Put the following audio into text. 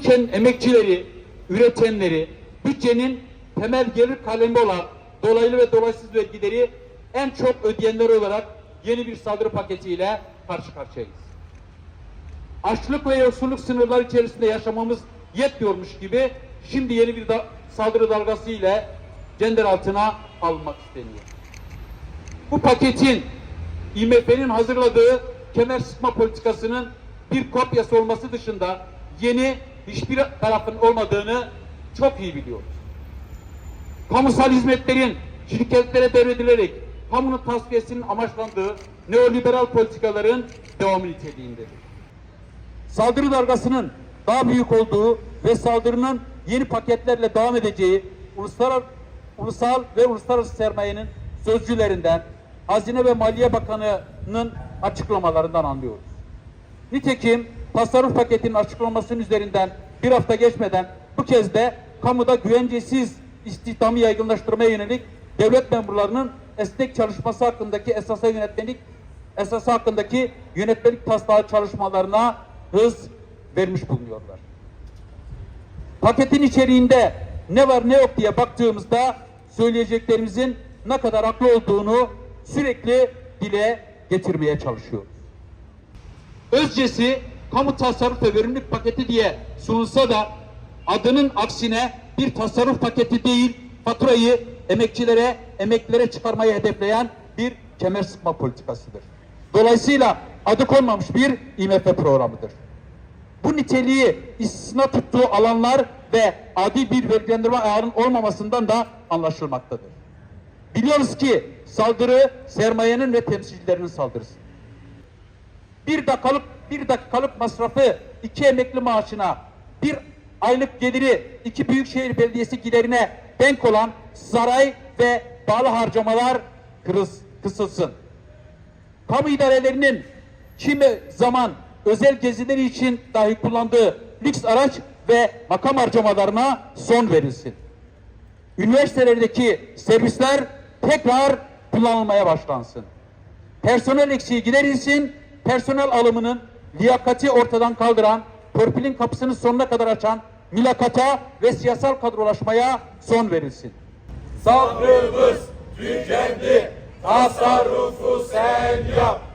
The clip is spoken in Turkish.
ülkenin emekçileri, üretenleri, bütçenin temel gelir kalemi olan dolaylı ve dolaysız vergileri en çok ödeyenler olarak yeni bir saldırı paketiyle karşı karşıyayız. Açlık ve yoksulluk sınırları içerisinde yaşamamız yetmiyormuş gibi şimdi yeni bir da- saldırı dalgası ile cender altına alınmak isteniyor. Bu paketin IMF'nin hazırladığı kemer sıkma politikasının bir kopyası olması dışında yeni hiçbir tarafın olmadığını çok iyi biliyoruz. Kamusal hizmetlerin şirketlere devredilerek kamunun tasfiyesinin amaçlandığı neoliberal politikaların devamı niteliğindedir. Saldırı dalgasının daha büyük olduğu ve saldırının yeni paketlerle devam edeceği ulusal, ve uluslararası sermayenin sözcülerinden Hazine ve Maliye Bakanı'nın açıklamalarından anlıyoruz. Nitekim tasarruf paketinin açıklamasının üzerinden bir hafta geçmeden bu kez de kamuda güvencesiz istihdamı yaygınlaştırmaya yönelik devlet memurlarının esnek çalışması hakkındaki esasa yönetmelik esası hakkındaki yönetmelik taslağı çalışmalarına hız vermiş bulunuyorlar. Paketin içeriğinde ne var ne yok diye baktığımızda söyleyeceklerimizin ne kadar haklı olduğunu sürekli dile getirmeye çalışıyoruz. Özcesi kamu tasarruf ve verimlilik paketi diye sunulsa da adının aksine bir tasarruf paketi değil, faturayı emekçilere, emeklilere çıkarmayı hedefleyen bir kemer sıkma politikasıdır. Dolayısıyla adı konmamış bir IMF programıdır. Bu niteliği istisna tuttuğu alanlar ve adi bir vergilendirme ayarının olmamasından da anlaşılmaktadır. Biliyoruz ki saldırı sermayenin ve temsilcilerinin saldırısı bir dakikalık bir dakikalık masrafı iki emekli maaşına, bir aylık geliri iki büyükşehir belediyesi giderine denk olan saray ve bağlı harcamalar kırız, kısılsın. Kamu idarelerinin kimi zaman özel gezileri için dahi kullandığı lüks araç ve makam harcamalarına son verilsin. Üniversitelerdeki servisler tekrar kullanılmaya başlansın personel eksiği giderilsin, personel alımının liyakati ortadan kaldıran, törpülün kapısını sonuna kadar açan mülakata ve siyasal kadrolaşmaya son verilsin. Sabrımız tükendi, tasarrufu sen yap.